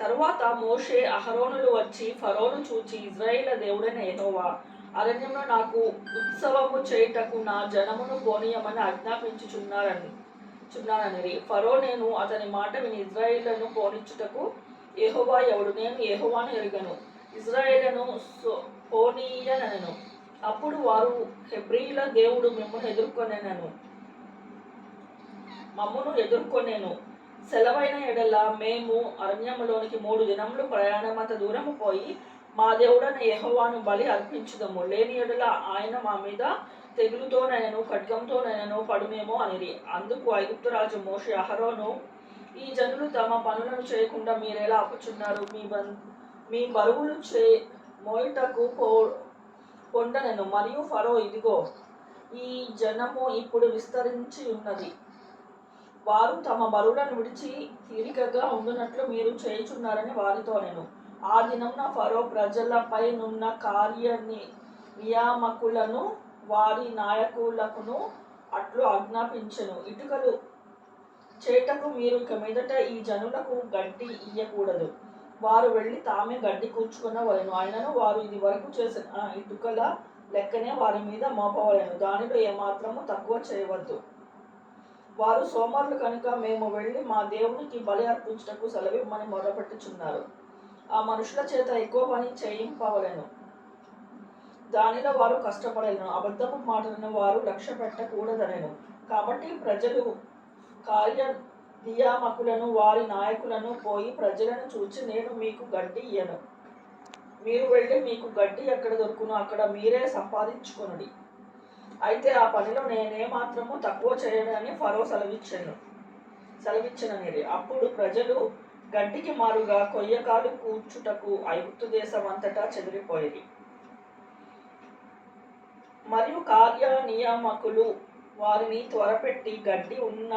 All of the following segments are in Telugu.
తరువాత మోషే అహరోనులు వచ్చి ఫరోను చూచి ఇజ్రాయేల్ దేవుడైన ఏహోవా అరణ్యంలో నాకు ఉత్సవము చేయుటకు నా జనమును పోనీయమని ఆజ్ఞాపించుచున్నారని చున్నానని ఫరో నేను అతని మాట విని ఇజ్రాయేళ్ళను పోనిచ్చుటకు ఏహోవా ఎవడు? నేను ఏహోవాను ఎరుగను. ఇజ్రాయేళ్ళను పోనీయనను. అప్పుడు వారు హెబ్రీల దేవుడు మిమ్మల్ని ఎదుర్కొనేనను. మమ్మను ఎదుర్కొనేను. సెలవైన ఎడల మేము అరణ్యములోనికి మూడు దినములు ప్రయాణమంత దూరము పోయి మా దేవుడని యహోవాను బలి అర్పించుదము. లేని ఎడల ఆయన మా మీద తెగులుతోనైనను ఖడ్గంతోనైనను పడునేమో అనిరి. అందుకు ఐగుప్తురాజు రాజు అహరోను ఈ జనులు తమ పనులను చేయకుండా మీరెలా ఆపుచున్నారు? మీ బం మీ బరువులు చే మోయుటకు పో పొండనెను మరియు ఫరో ఇదిగో ఈ జనము ఇప్పుడు విస్తరించి ఉన్నది. వారు తమ బరువులను విడిచి తీరికగా ఉండునట్లు మీరు చేయుచున్నారని వారితో నేను ఆ దినంన ఫరో ప్రజలపై నున్న కార్య నియామకులను వారి నాయకులకును అట్లు ఆజ్ఞాపించెను. ఇటుకలు చేటకు మీరు ఇక మీదట ఈ జనులకు గడ్డి ఇయ్యకూడదు. వారు వెళ్ళి తామే గడ్డి కూర్చుకునవలెను. ఆయనను వారు ఇది వరకు చేసిన ఇటుకల లెక్కనే వారి మీద మోపవలెను. దానిలో ఏమాత్రము తక్కువ చేయవద్దు. వారు సోమరులు కనుక మేము వెళ్ళి మా దేవునికి బలి అర్పించటకు సెలవిమ్మని మొరపెట్టుచున్నారు ఆ మనుషుల చేత ఎక్కువ పని చేయింపవలను. దానిలో వారు కష్టపడలేను అబద్ధపు మాటలను వారు లక్ష్య పెట్టకూడదనెను. కాబట్టి ప్రజలు కార్య నియామకులను వారి నాయకులను పోయి ప్రజలను చూచి నేను మీకు గడ్డి ఇయ్యను. మీరు వెళ్ళి మీకు గడ్డి ఎక్కడ దొరుకును అక్కడ మీరే సంపాదించుకొనుడి. అయితే ఆ పనిలో నేనే మాత్రము తక్కువ చేయనని ఫరో సెలవిచ్చాను. సెలవిచ్చిననిది. అప్పుడు ప్రజలు గడ్డికి మారుగా కొయ్యకాలు కూర్చుటకు ఐగుప్తు దేశం అంతటా చెదిరిపోయేది. మరియు కార్య నియామకులు వారిని త్వరపెట్టి గడ్డి ఉన్న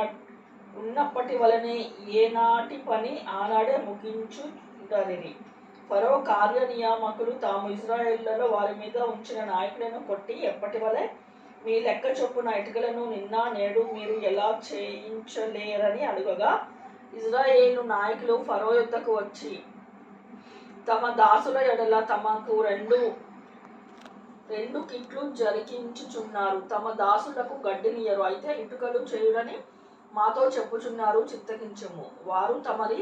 ఉన్నప్పటి వలనే ఏనాటి పని ఆనాడే ముగించుంటారిది ఫరో కార్య నియామకులు తాము ఇజ్రాయేళ్ళలో వారి మీద ఉంచిన నాయకులను కొట్టి ఎప్పటి వలె మీ లెక్క చొప్పున ఇటుకలను నిన్న నేడు మీరు ఎలా చేయించలేరని అడుగగా ఇజ్రాయేలు నాయకులు ఫరో యుద్ధకు వచ్చి తమ దాసుల ఎడల తమకు రెండు రెండు కిట్లు జరిగించుచున్నారు. తమ దాసులకు గడ్డినియరు అయితే ఇటుకలు చేయుడని మాతో చెప్పుచున్నారు చిత్తగించము. వారు తమరి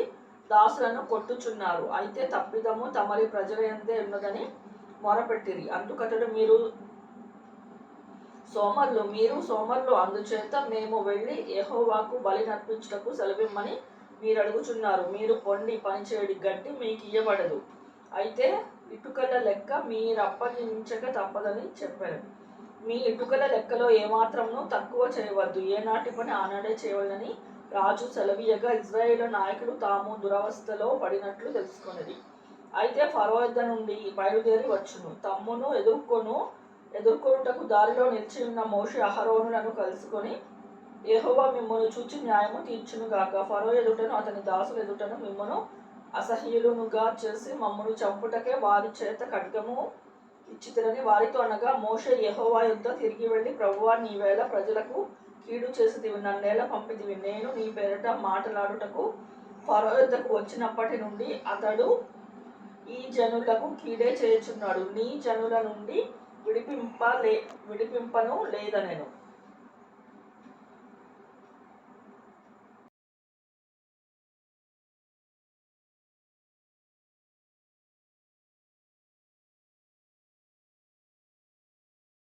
దాసులను కొట్టుచున్నారు. అయితే తప్పిదము తమరి ప్రజల ఎందే ఉన్నదని మొరపెట్టిరి. అందుకతడు మీరు సోమర్లు మీరు సోమర్లు అందుచేత మేము వెళ్ళి యహోవాకు బలి నర్పించుటకు సెలవిమ్మని మీరు అడుగుచున్నారు మీరు పొండి పనిచేయడి గడ్డి మీకు ఇయ్యబడదు అయితే ఇటుకల లెక్క మీరు అప్పగించక తప్పదని చెప్పారు మీ ఇటుకల లెక్కలో ఏమాత్రమును తక్కువ చేయవద్దు. ఏనాటి పని ఆనాడే చేయవలని రాజు సెలవీయగా ఇజ్రాయేల్ నాయకులు తాము దురవస్థలో పడినట్లు తెలుసుకున్నది అయితే ఫరో నుండి బయలుదేరి వచ్చును. తమ్మును ఎదుర్కొను ఎదుర్కొనుటకు దారిలో నిలిచి ఉన్న మోషి అహరోనులను కలుసుకొని యెహోవా మిమ్మల్ని చూచి న్యాయము తీర్చును గాక. ఫరో ఎదుటను అతని దాసులు ఎదుటను మిమ్మను అసహ్యులునుగా చేసి మమ్మను చంపుటకే వారి చేత ఖడ్గము ఇచ్చితిరని వారితో అనగా మోషే యహోవా యుద్ధ తిరిగి వెళ్ళి ప్రభువా నీవేళ ప్రజలకు కీడు చేసితివి నన్నేల పంపితివి. నేను నీ పేరిట మాట్లాడుటకు ఫరో యుద్ధకు వచ్చినప్పటి నుండి అతడు ఈ జనులకు కీడే చేయుచున్నాడు. నీ జనుల నుండి విడిపింప లే విడిపింపను లేదనెను